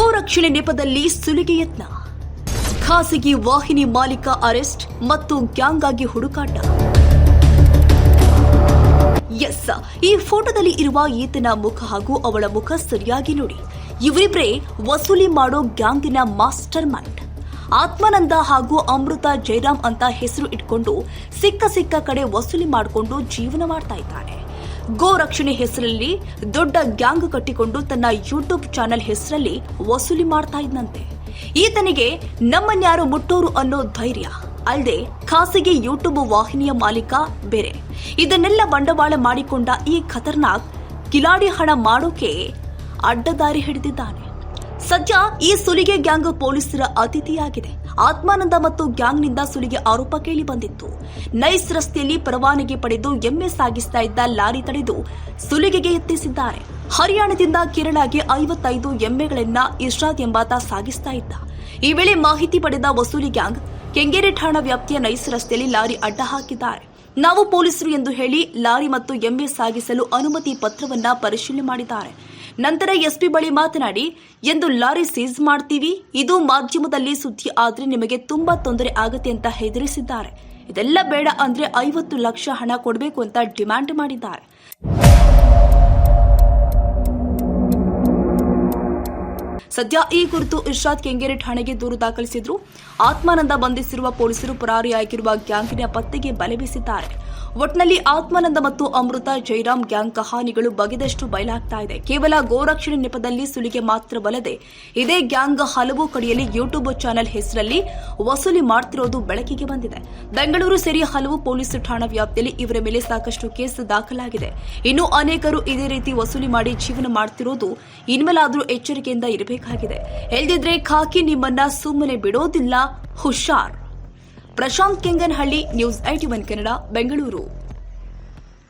ಗೋರಕ್ಷಣೆ ನೆಪದಲ್ಲಿ ಸುಲಿಗೆ ಯತ್ನ. ಖಾಸಗಿ ವಾಹಿನಿ ಮಾಲೀಕ ಅರೆಸ್ಟ್ ಮತ್ತು ಗ್ಯಾಂಗ್ ಆಗಿ ಹುಡುಕಾಟ. ಎಸ್, ಈ ಫೋಟೋದಲ್ಲಿ ಇರುವ ಈತನ ಮುಖ ಹಾಗೂ ಅವಳ ಮುಖ ಸರಿಯಾಗಿ ನೋಡಿ. ಇವರಿಬ್ಬರೇ ವಸೂಲಿ ಮಾಡೋ ಗ್ಯಾಂಗಿನ ಮಾಸ್ಟರ್ ಮೈಂಡ್ ಆತ್ಮಾನಂದ ಹಾಗೂ ಅಮೃತ ಜಯರಾಮ್ ಅಂತ ಹೆಸರು ಇಟ್ಕೊಂಡು ಸಿಕ್ಕ ಸಿಕ್ಕ ಕಡೆ ವಸೂಲಿ ಮಾಡಿಕೊಂಡು ಜೀವನ ಮಾಡ್ತಾ ಇದ್ದಾರೆ. ಗೋ ರಕ್ಷಣೆ ಹೆಸರಲ್ಲಿ ದೊಡ್ಡ ಗ್ಯಾಂಗ್ ಕಟ್ಟಿಕೊಂಡು ತನ್ನ ಯೂಟ್ಯೂಬ್ ಚಾನೆಲ್ ಹೆಸರಲ್ಲಿ ವಸೂಲಿ ಮಾಡ್ತಾ ಇದ್ದಂತೆ ಈತನಿಗೆ ನಮ್ಮನ್ಯಾರು ಮುಟ್ಟೋರು ಅನ್ನೋ ಧೈರ್ಯ ಅಲ್ಲದೆ ಖಾಸಗಿ ಯೂಟ್ಯೂಬ್ ವಾಹಿನಿಯ ಮಾಲೀಕ ಬೇರೆ. ಇದನ್ನೆಲ್ಲ ಬಂಡವಾಳ ಮಾಡಿಕೊಂಡ ಈ ಖತರ್ನಾಕ್ ಕಿಲಾಡಿ ಹಣ ಮಾಡೋಕೆ ಅಡ್ಡದಾರಿ ಹಿಡಿದಿದ್ದಾನೆ. ಸದ್ಯ ಈ ಸುಲಿಗೆ ಗ್ಯಾಂಗ್ ಪೊಲೀಸರ ಅತಿಥಿಯಾಗಿದೆ. ಆತ್ಮಾನಂದ ಮತ್ತು ಗ್ಯಾಂಗ್ನಿಂದ ಸುಲಿಗೆ ಆರೋಪ ಕೇಳಿ ಬಂದಿತ್ತು. ನೈಸ್ ರಸ್ತೆಯಲ್ಲಿ ಪರವಾನಗಿ ಪಡೆದು ಎಮ್ಮೆ ಸಾಗಿಸ್ತಾ ಇದ್ದ ಲಾರಿ ತಡೆದು ಸುಲಿಗೆಗೆ ಯತ್ನಿಸಿದ್ದಾರೆ. ಹರಿಯಾಣದಿಂದ ಕೇರಳಗೆ ಐವತ್ತೈದು ಎಮ್ಮೆಗಳನ್ನ ಇರ್ಷಾದ್ ಎಂಬಾತ ಸಾಗಿಸ್ತಾ ಇದ್ದ. ಈ ವೇಳೆ ಮಾಹಿತಿ ಪಡೆದ ವಸೂಲಿ ಗ್ಯಾಂಗ್, ಕೆಂಗೇರಿ ಠಾಣಾ ವ್ಯಾಪ್ತಿಯ ನೈಸ್ ರಸ್ತೆಯಲ್ಲಿ ಲಾರಿ ಅಡ್ಡ ಹಾಕಿದ್ದಾರೆ. ನಾವು ಪೊಲೀಸರು ಎಂದು ಹೇಳಿ ಲಾರಿ ಮತ್ತು ಎಮ್ಮೆ ಸಾಗಿಸಲು ಅನುಮತಿ ಪತ್ರವನ್ನ ಪರಿಶೀಲನೆ ಮಾಡಿದ್ದಾರೆ. ನಂತರ ಎಸ್ಪಿ ಬಳಿ ಮಾತನಾಡಿ, ಎಂದು ಲಾರಿ ಸೀಸ್ ಮಾಡ್ತೀವಿ, ಇದು ಮಾಧ್ಯಮದಲ್ಲಿ ಸುದ್ದಿ ಆದ್ರೆ ನಿಮಗೆ ತುಂಬಾ ತೊಂದರೆ ಆಗುತ್ತೆ ಅಂತ ಹೆದರಿಸಿದ್ದಾರೆ. ಇದೆಲ್ಲ ಬೇಡ ಅಂದ್ರೆ ಐವತ್ತು ಲಕ್ಷ ಹಣ ಕೊಡಬೇಕು ಅಂತ ಡಿಮ್ಯಾಂಡ್ ಮಾಡಿದ್ದಾರೆ. ಸದ್ಯ ಈ ಕುರಿತು ಇರ್ಷಾದ್ ಕೆಂಗೇರಿ ಠಾಣೆಗೆ ದೂರು ದಾಖಲಿಸಿದ್ರು. ಆತ್ಮಾನಂದ ಬಂಧಿಸಿರುವ ಪೊಲೀಸರು ಪರಾರಿಯಾಗಿರುವ ಗ್ಯಾಂಗ್ನ ಪತ್ತೆಗೆ ಬಲೆ ಬೀಸಿದ್ದಾರೆ. ಒಟ್ನಲ್ಲಿ ಆತ್ಮಾನಂದ ಮತ್ತು ಅಮೃತ, ಜೈರಾಮ್ ಗ್ಯಾಂಗ್ ಕಹಾನಿಗಳು ಬಗೆದಷ್ಟು ಬಯಲಾಗ್ತಾ ಇದೆ. ಕೇವಲ ಗೋರಕ್ಷಣೆ ನೆಪದಲ್ಲಿ ಸುಲಿಗೆ ಮಾತ್ರವಲ್ಲದೆ, ಇದೇ ಗ್ಯಾಂಗ್ ಹಲವು ಕಡೆಯಲ್ಲಿ ಯೂಟ್ಯೂಬ್ ಚಾನೆಲ್ ಹೆಸರಲ್ಲಿ ವಸೂಲಿ ಮಾಡ್ತಿರೋದು ಬೆಳಕಿಗೆ ಬಂದಿದೆ. ಬೆಂಗಳೂರು ಸೇರಿ ಹಲವು ಪೊಲೀಸ್ ಠಾಣಾ ವ್ಯಾಪ್ತಿಯಲ್ಲಿ ಇವರ ಮೇಲೆ ಸಾಕಷ್ಟು ಕೇಸ್ ದಾಖಲಾಗಿದೆ. ಇನ್ನು ಅನೇಕರು ಇದೇ ರೀತಿ ವಸೂಲಿ ಮಾಡಿ ಜೀವನ ಮಾಡ್ತಿರೋದು ಇನ್ಮೇಲಾದರೂ ಎಚ್ಚರಿಕೆಯಿಂದ ಇರಬೇಕಾಗಿದೆ ಎಲ್ದಿದ್ರೆ ಖಾಕಿ ನಿಮ್ಮನ್ನ ಸುಮ್ಮನೆ ಬಿಡೋದಿಲ್ಲ. ಹುಷಾರ್. Prashant Kenganahalli news IT one Kannada Bengaluru.